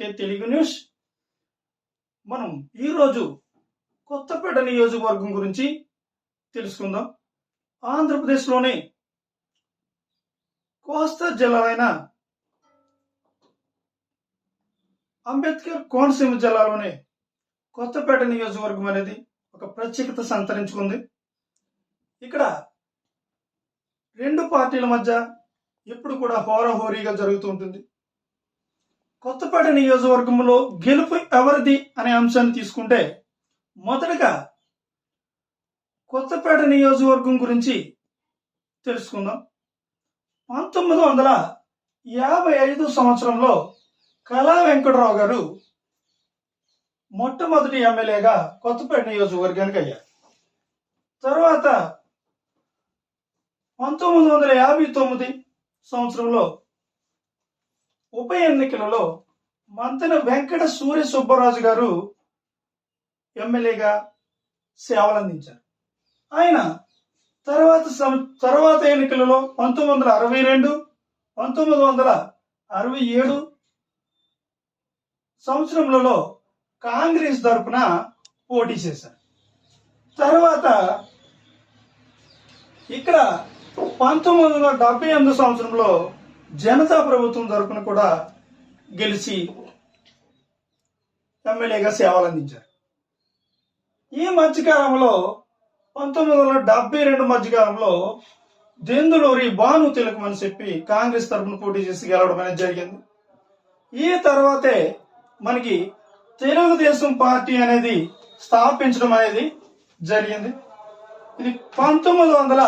RK Telugu news. మనం ఈరోజు కొత్తపేట నియోజకవర్గం గురించి తెలుసుకుందాం. ఆంధ్రప్రదేశ్లోని కోస్తా జిల్లాలైన అంబేద్కర్ కోనసీమ జిల్లాలోని కొత్తపేట నియోజకవర్గం అనేది ఒక ప్రత్యేకత సంతరించుకుంది. ఇక్కడ రెండు పార్టీల మధ్య ఎప్పుడు కూడా హోరాహోరీగా జరుగుతూ ఉంటుంది. కొత్తపేట నియోజకవర్గంలో గెలుపు ఎవరిది అనే అంశాన్ని తీసుకుంటే మొదటగా కొత్తపేట నియోజకవర్గం గురించి తెలుసుకుందాం. పంతొమ్మిది వందల యాభై ఐదు సంవత్సరంలో కళా వెంకటరావు గారు మొట్టమొదటి ఎమ్మెల్యేగా కొత్తపేట నియోజకవర్గానికి అయ్యారు. తర్వాత పంతొమ్మిది వందల యాభై తొమ్మిది సంవత్సరంలో ఉప ఎన్నికలలో మంతెన వెంకట సూర్య సుబ్బరాజు గారు ఎమ్మెల్యేగా సేవలందించారు ఆయన తర్వాత సం- తర్వాత ఎన్నికలలో పంతొమ్మిది వందల అరవై రెండు పంతొమ్మిది వందల అరవై ఏడు సంవత్సరములలో కాంగ్రెస్ తరపున పోటీ చేశారు. తర్వాత ఇక్కడ పంతొమ్మిది వందల డెబ్బై ఎనిమిది సంవత్సరంలో జనతా ప్రభుత్వం తరఫున కూడా గెలిచి ఎమ్మెల్యేగా సేవలు అందించారు ఈ మధ్యకాలంలో పంతొమ్మిది వందల డెబ్బై రెండు మధ్యకాలంలో దెందులూరి భాను తిలకం అని చెప్పి కాంగ్రెస్ తరపున పోటీ చేసి గెలవడం అనేది జరిగింది. ఈ తర్వాతే మనకి తెలుగుదేశం పార్టీ అనేది స్థాపించడం అనేది జరిగింది. ఇది పంతొమ్మిది వందల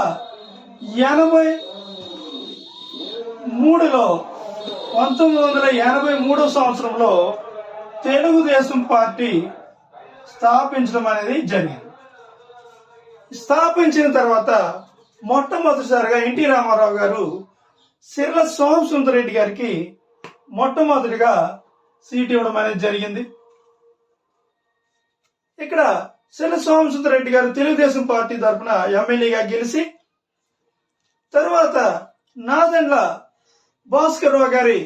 ఎనభై మూడులో పంతొమ్మిది వందల ఎనభై మూడో సంవత్సరంలో తెలుగుదేశం పార్టీ స్థాపించడం అనేది జరిగింది. స్థాపించిన తర్వాత మొట్టమొదటిసారిగా ఎన్టీ రామారావు గారు సిర్ల సోమసుందరెడ్డి గారికి మొట్టమొదటిగా సీట్ ఇవ్వడం అనేది జరిగింది. ఇక్కడ సిర్ల సోమసుందరెడ్డి గారు తెలుగుదేశం పార్టీ తరఫున ఎమ్మెల్యేగా గెలిచి తర్వాత నాదెండ్ల భాస్కర్ రావు గారి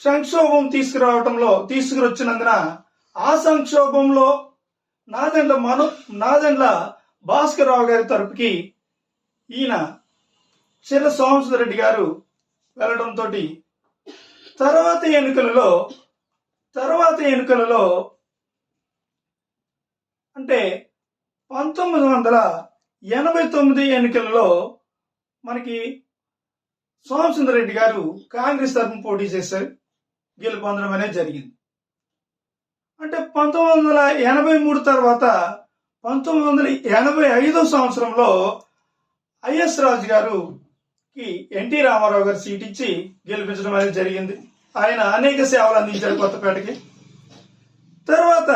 సంక్షోభం తీసుకురావటంలో తీసుకురొచ్చినందున ఆ సంక్షోభంలో నాదెండ్ల మను నాదెండ్ల భాస్కర్ రావు గారి తరపుకి ఈయన చిర సోమసుందర్ రెడ్డి గారు వెళ్ళడంతో తర్వాత ఎన్నికలలో తర్వాత ఎన్నికలలో అంటే పంతొమ్మిది వందల ఎనభై తొమ్మిది ఎన్నికలలో మనకి సోమసుందరెడ్డి గారు కాంగ్రెస్ తరఫున పోటీ చేశారు గెలుపొందడం అనేది జరిగింది. అంటే పంతొమ్మిది వందల ఎనభై మూడు తర్వాత పంతొమ్మిది వందల ఎనభై ఐదో సంవత్సరంలో ఐఎస్ రాజు గారుకి ఎన్టీ రామారావు గారు సీట్ ఇచ్చి గెలిపించడం అనేది జరిగింది. ఆయన అనేక సేవలు అందించారు కొత్తపేటకి. తర్వాత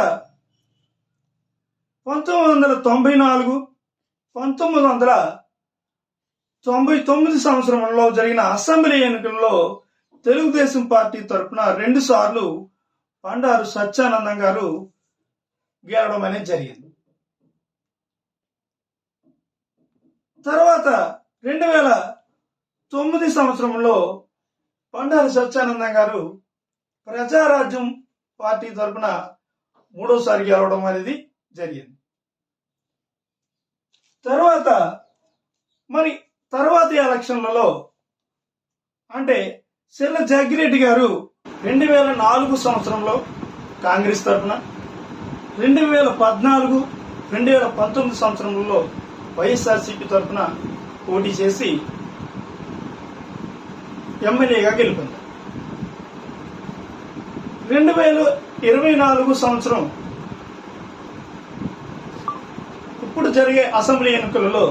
పంతొమ్మిది వందల తొంభై నాలుగు పంతొమ్మిది వందల తొంభై తొమ్మిది సంవత్సరంలో జరిగిన అసెంబ్లీ ఎన్నికల్లో తెలుగుదేశం పార్టీ తరఫున రెండు సార్లు బండారు సత్యానందం గారు గెలవడం అనేది జరిగింది. తర్వాత రెండు వేల తొమ్మిది సంవత్సరంలో బండారు సత్యానందం గారు ప్రజారాజ్యం పార్టీ తరఫున మూడోసారి గెలవడం అనేది జరిగింది. తర్వాత మరి తర్వాతి ఎలక్షన్లలో అంటే సిల్ల జగ్గిరెడ్డి గారు రెండు వేల నాలుగు సంవత్సరంలో కాంగ్రెస్ తరఫున రెండు వేల పద్నాలుగు రెండు వేల పంతొమ్మిది సంవత్సరంలో వైఎస్ఆర్సీపీ తరఫున పోటీ చేసి ఎమ్మెల్యేగా గెలుపొంది రెండు వేల ఇరవై నాలుగు సంవత్సరం ఇప్పుడు జరిగే అసెంబ్లీ ఎన్నికలలో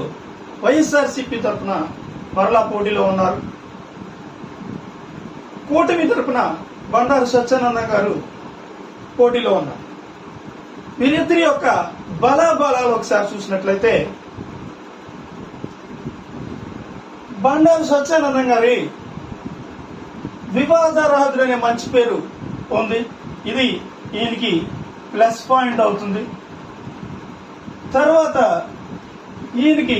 వైఎస్ఆర్సీపీ తరఫున మరలా పోటీలో ఉన్నారు. కూటమి తరఫున బండారు సత్యానంద గారు పోటీలో ఉన్నారు. వీరిద్దరి యొక్క బలాబలాలు ఒకసారి చూసినట్లయితే బండారు సత్యానందం గారి వివాదారాధుడు అనే మంచి పేరు ఉంది ఇది ఈయనకి ప్లస్ పాయింట్ అవుతుంది. తర్వాత ఈయనకి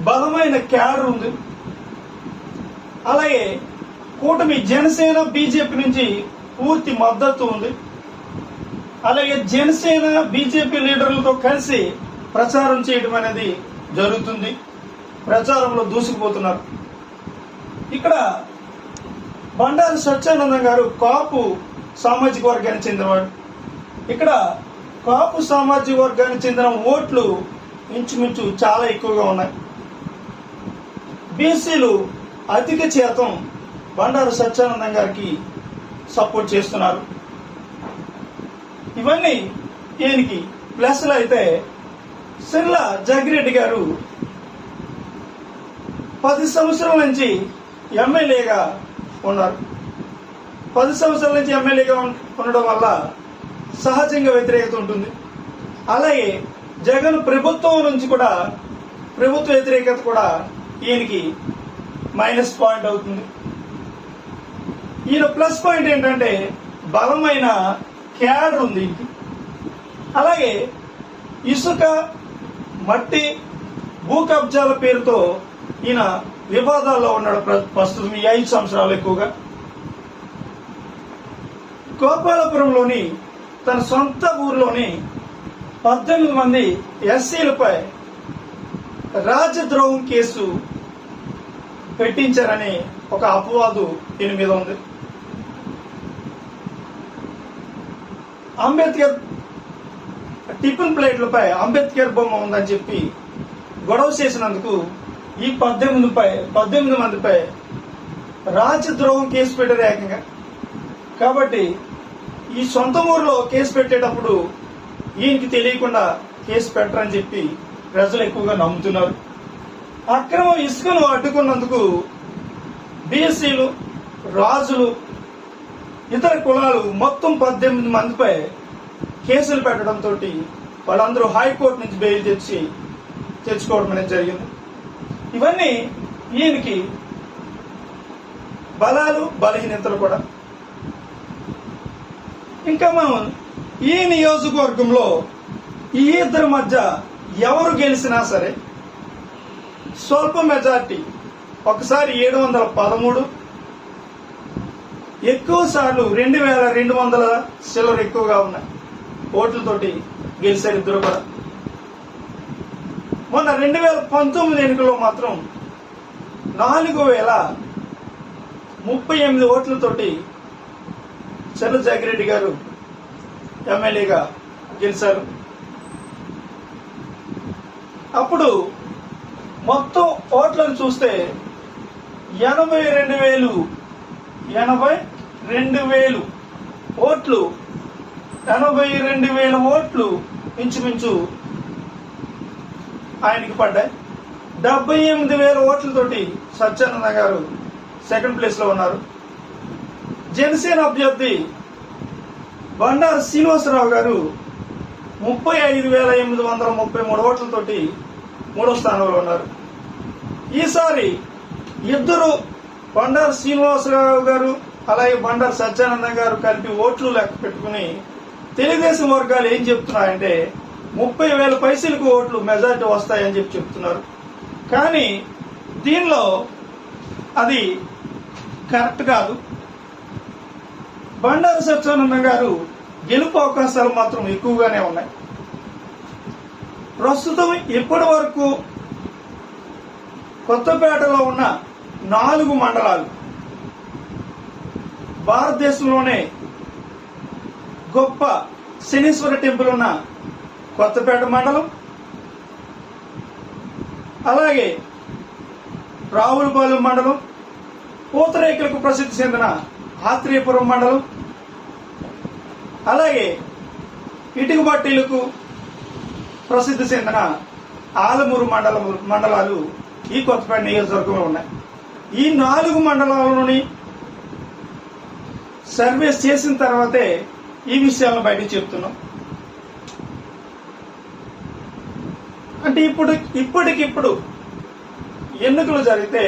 బలమైన క్యాడర్ ఉంది. అలాగే కూటమి జనసేన బీజేపీ నుంచి పూర్తి మద్దతు ఉంది. అలాగే జనసేన బీజేపీ లీడర్లతో కలిసి ప్రచారం చేయడం అనేది జరుగుతుంది. ప్రచారంలో దూసుకుపోతున్నారు. ఇక్కడ బండారు సత్యానందం గారు కాపు సామాజిక వర్గానికి చెందినవాడు. ఇక్కడ కాపు సామాజిక వర్గానికి చెందిన ఓట్లు ఇంచుమించు చాలా ఎక్కువగా ఉన్నాయి. బీసీలు అధిక శాతం బండారు సత్యానందం గారికి సపోర్ట్ చేస్తున్నారు. ఇవన్నీ ఈయనకి ప్లస్లు అయితే సిల్ల జగ్గిరెడ్డి గారు పది సంవత్సరాల నుంచి ఎమ్మెల్యేగా ఉన్నారు. పది సంవత్సరాల నుంచి ఎమ్మెల్యేగా ఉండడం వల్ల సహజంగా వ్యతిరేకత ఉంటుంది. అలాగే జగన్ ప్రభుత్వం నుంచి కూడా ప్రభుత్వ వ్యతిరేకత కూడా ఈయనకి మైనస్ పాయింట్ అవుతుంది. ఈయన ప్లస్ పాయింట్ ఏంటంటే బలమైన క్యాడర్ ఉంది ఈయనకి. అలాగే ఇసుక మట్టి భూ కబ్జాల పేరుతో ఈయన వివాదాల్లో ఉన్నాడు ప్ర- ప్రస్తుతం ఈ ఐదు సంవత్సరాలు ఎక్కువగా. గోపాలపురంలోని తన సొంత ఊర్లోని పద్దెనిమిది మంది ఎస్సీలపై రాజద్రోహం కేసు పెట్టించారని ఒక అపవాదు దీని మీద ఉంది. అంబేద్కర్ టిఫిన్ ప్లేట్లపై అంబేద్కర్ బొమ్మ ఉందని చెప్పి గొడవ చేసినందుకు ఈ పద్దెనిమిది పై పద్దెనిమిది మందిపై రాజద్రోహం కేసు పెట్టారు ఏకంగా. కాబట్టి ఈ సొంత ఊరిలో కేసు పెట్టేటప్పుడు ఈయనకి తెలియకుండా కేసు పెట్టరని చెప్పి ప్రజలు ఎక్కువగా నమ్ముతున్నారు. అక్రమ ఇసుకను అడ్డుకున్నందుకు బీఎస్సీలు రాజులు ఇతర కులాలు మొత్తం పద్దెనిమిది మందిపై కేసులు పెట్టడంతో వాళ్ళందరూ హైకోర్టు నుంచి బెయిల్ తెచ్చి తెచ్చుకోవడం అనేది జరిగింది. ఇవన్నీ ఈయనకి బలాలు బలహీనతలు కూడా. ఇంకా మనం ఈ నియోజకవర్గంలో ఈ ఇద్దరి మధ్య ఎవరు గెలిచినా సరే స్వల్ప మెజార్టీ ఒకసారి ఏడు వందల పదమూడు. ఎక్కువ సార్లు రెండు వేల రెండు వందల సిల్లర్ ఎక్కువగా ఉన్నాయి. ఓట్లతోటి గెలిచారు ఇద్దరు కూడా. మొన్న రెండు వేల పంతొమ్మిది ఎన్నికల్లో మాత్రం నాలుగు వేల ముప్పై ఎనిమిది ఓట్లతోటి చెల్ల జగిరెడ్డి గారు ఎమ్మెల్యేగా గెలిచారు. అప్పుడు మొత్తం ఓట్లను చూస్తే ఎనభై రెండు వేలు ఎనభై రెండు వేలు ఓట్లు ఎనభై రెండు వేల ఓట్లు ఇంచుమించు ఆయనకి పడ్డాయి. డెబ్బై ఎనిమిది వేల ఓట్లతోటి సత్యానంద గారు సెకండ్ ప్లేస్లో ఉన్నారు. జనసేన అభ్యర్థి బండారు శ్రీనివాసరావు గారు ముప్పై ఐదు వేల ఎనిమిది వందల ముప్పై మూడు ఓట్లతోటి మూడో స్థానంలో ఉన్నారు. ఈసారి ఇద్దరు బండారు శ్రీనివాసరావు గారు అలాగే బండారు సత్యానందం గారు కలిపి ఓట్లు లెక్క పెట్టుకుని తెలుగుదేశం వర్గాలు ఏం చెప్తున్నాయంటే ముప్పై వేల పైసలకు ఓట్లు మెజార్టీ వస్తాయని చెప్పి చెప్తున్నారు. కానీ దీనిలో అది కరెక్ట్ కాదు. బండారు సత్యానందం గారు గెలుపు అవకాశాలు మాత్రం ఎక్కువగానే ఉన్నాయి. ప్రస్తుతం ఇప్పటి వరకు కొత్తపేటలో ఉన్న నాలుగు మండలాలు భారతదేశంలోనే గొప్ప శనీశ్వర టెంపుల్ ఉన్న కొత్తపేట మండలం అలాగే రావులపాలెం మండలం పూతరేకులకు ప్రసిద్ధి చెందిన ఆత్రేయపురం మండలం అలాగే ఇటుక బట్టీలకు ప్రసిద్ధి చెందిన ఆలమూరు మండలం మండలాలు ఈ కొత్తపేట నియోజకవర్గంలో ఉన్నాయి. ఈ నాలుగు మండలాలలోని సర్వేస్ చేసిన తర్వాతే ఈ విషయాలను బయట చెప్తున్నాం. అంటే ఇప్పుడు ఇప్పటికిప్పుడు ఎన్నికలు జరిగితే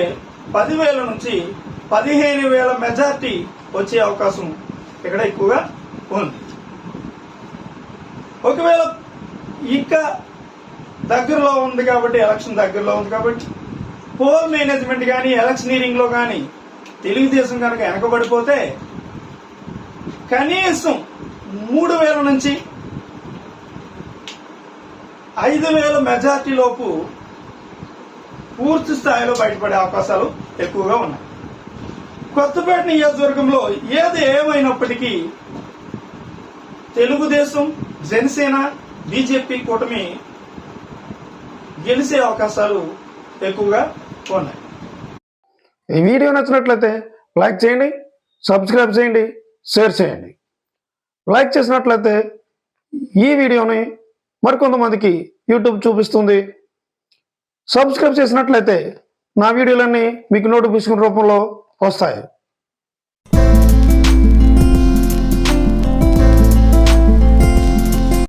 పదివేల నుంచి పదిహేను వేల మెజార్టీ వచ్చే అవకాశం ఇక్కడ ఎక్కువగా ఉంది. ఒకవేళ ఇంకా దగ్గరలో ఉంది కాబట్టి ఎలక్షన్ దగ్గరలో ఉంది కాబట్టి పోల్ మేనేజ్మెంట్ కానీ ఎలక్షనీరింగ్లో కానీ తెలుగుదేశం కనుక వెనకబడిపోతే కనీసం మూడు వేల నుంచి ఐదు వేల మెజార్టీలోపు పూర్తి స్థాయిలో బయటపడే అవకాశాలు ఎక్కువగా ఉన్నాయి. కొత్తపేట నియోజకవర్గంలో ఏది ఏమైనప్పటికీ తెలుగుదేశం జనసేన బీజేపీ కూటమి గెలిచే అవకాశాలు ఎక్కువగా ఉన్నాయి. ఈ వీడియో నచ్చినట్లయితే లైక్ చేయండి సబ్స్క్రైబ్ చేయండి షేర్ చేయండి. లైక్ చేసినట్లయితే ఈ వీడియోని మరికొంతమందికి యూట్యూబ్ చూపిస్తుంది. సబ్స్క్రైబ్ చేసినట్లయితే నా వీడియోలన్నీ మీకు నోటిఫికేషన్ రూపంలో వస్తాయి.